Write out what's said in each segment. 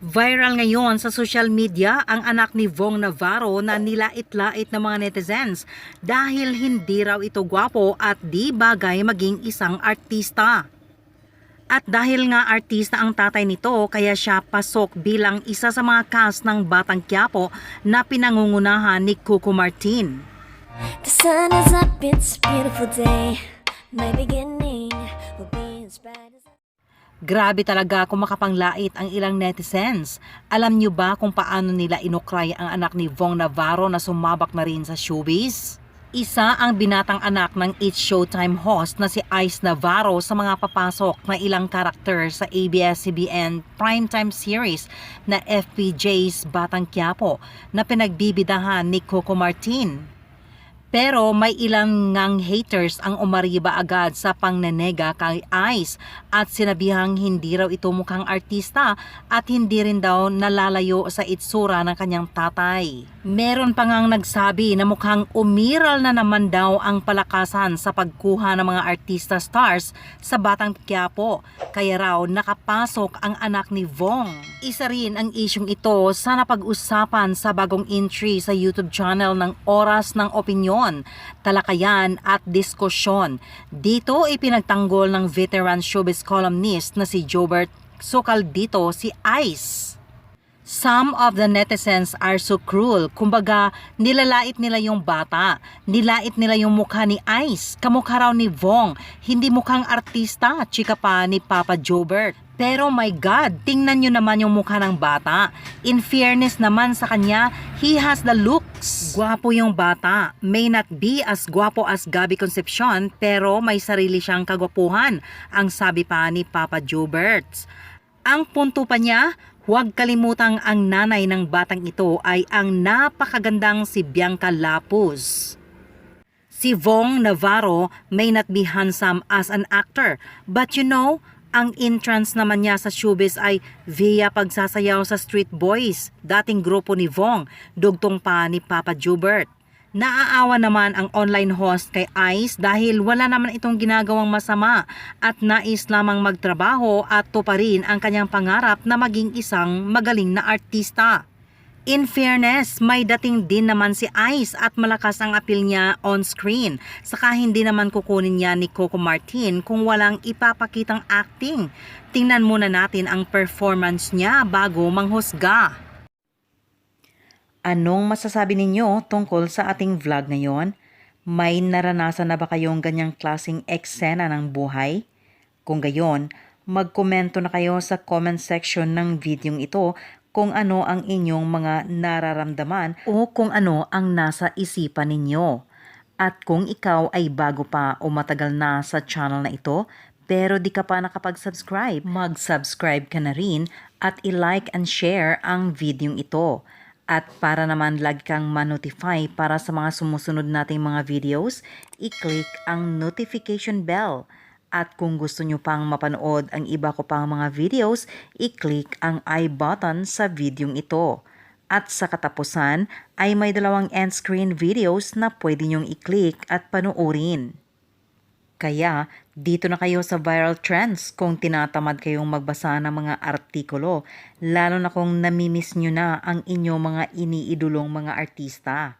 Viral ngayon sa social media ang anak ni Vong Navarro na nilait-lait ng mga netizens dahil hindi raw ito gwapo at di bagay maging isang artista. At dahil nga artista ang tatay nito, kaya siya pasok bilang isa sa mga cast ng Batang Quiapo na pinangungunahan ni Coco Martin. The sun is up, it's a beautiful day. My beginning will be as bright as Grabe talaga kung makapanglait ang ilang netizens. Alam niyo ba kung paano nila inukray ang anak ni Vong Navarro na sumabak na rin sa showbiz? Isa ang binatang anak ng It's Showtime host na si Ice Navarro sa mga papasok na ilang karakter sa ABS-CBN primetime series na FPJ's Batang Quiapo na pinagbibidahan ni Coco Martin. Pero may ilang ngang haters ang umariba agad sa pangnenega kay Ice at sinabihang hindi raw ito mukhang artista at hindi rin daw nalalayo sa itsura ng kanyang tatay. Meron pa ngang nagsabi na mukhang umiral na naman daw ang palakasan sa pagkuha ng mga artista stars sa Batang Quiapo kaya raw nakapasok ang anak ni Vong. Isa rin ang isyong ito sa napag-usapan sa bagong entry sa YouTube channel ng Oras ng Opinyon, Talakayan at Diskusyon. Dito ipinagtanggol ng veteran showbiz columnist na si Jobert Sukal dito si Ice. Some of the netizens are so cruel. Kumbaga, nilalait nila yung bata. Nilait nila yung mukha ni Ice. Kamukha raw ni Vong. Hindi mukhang artista, chika pa ni Papa Jobert. Pero my God, tingnan nyo naman yung mukha ng bata. In fairness naman sa kanya, he has the looks. Gwapo yung bata. May not be as gwapo as Gabi Concepcion, pero may sarili siyang kagwapuhan. Ang sabi pa ni Papa Jobert. Ang punto pa niya, huwag kalimutang ang nanay ng batang ito ay ang napakagandang si Bianca Lapuz. Si Vong Navarro may not be handsome as an actor, but you know, ang entrance naman niya sa showbiz ay via pagsasayaw sa Street Boys, dating grupo ni Vong, dugtong pa ni Papa Jubert. Naaawa naman ang online host kay Ice dahil wala naman itong ginagawang masama at nais lamang magtrabaho at tuparin ang kanyang pangarap na maging isang magaling na artista. In fairness, may dating din naman si Ice at malakas ang appeal niya on screen. Saka hindi naman kukunin niya ni Coco Martin kung walang ipapakitang acting. Tingnan muna natin ang performance niya bago manghusga. Anong masasabi ninyo tungkol sa ating vlog ngayon? May naranasan na ba kayong ganyang klasing eksena ng buhay? Kung gayon, magkomento na kayo sa comment section ng videong ito kung ano ang inyong mga nararamdaman o kung ano ang nasa isipan ninyo. At kung ikaw ay bago pa o matagal na sa channel na ito, pero di ka pa nakapag-subscribe, mag-subscribe ka na rin at i-like and share ang videong ito. At para naman lagi kang ma-notify para sa mga sumusunod nating mga videos, i-click ang notification bell. At kung gusto nyo pang mapanood ang iba ko pang mga videos, i-click ang I button sa videong ito. At sa katapusan ay may dalawang end screen videos na pwede nyong i-click at panoorin. Kaya dito na kayo sa viral trends kung tinatamad kayong magbasa ng mga artikulo, lalo na kung namimiss nyo na ang inyong mga iniidulong mga artista.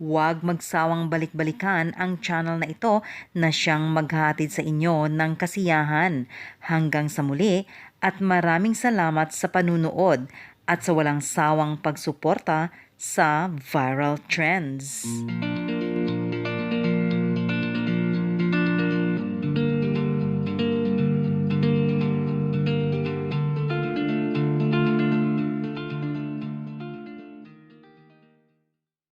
Huwag magsawang balik-balikan ang channel na ito na siyang maghatid sa inyo ng kasiyahan. Hanggang sa muli at maraming salamat sa panunood at sa walang sawang pagsuporta sa Viral Trends.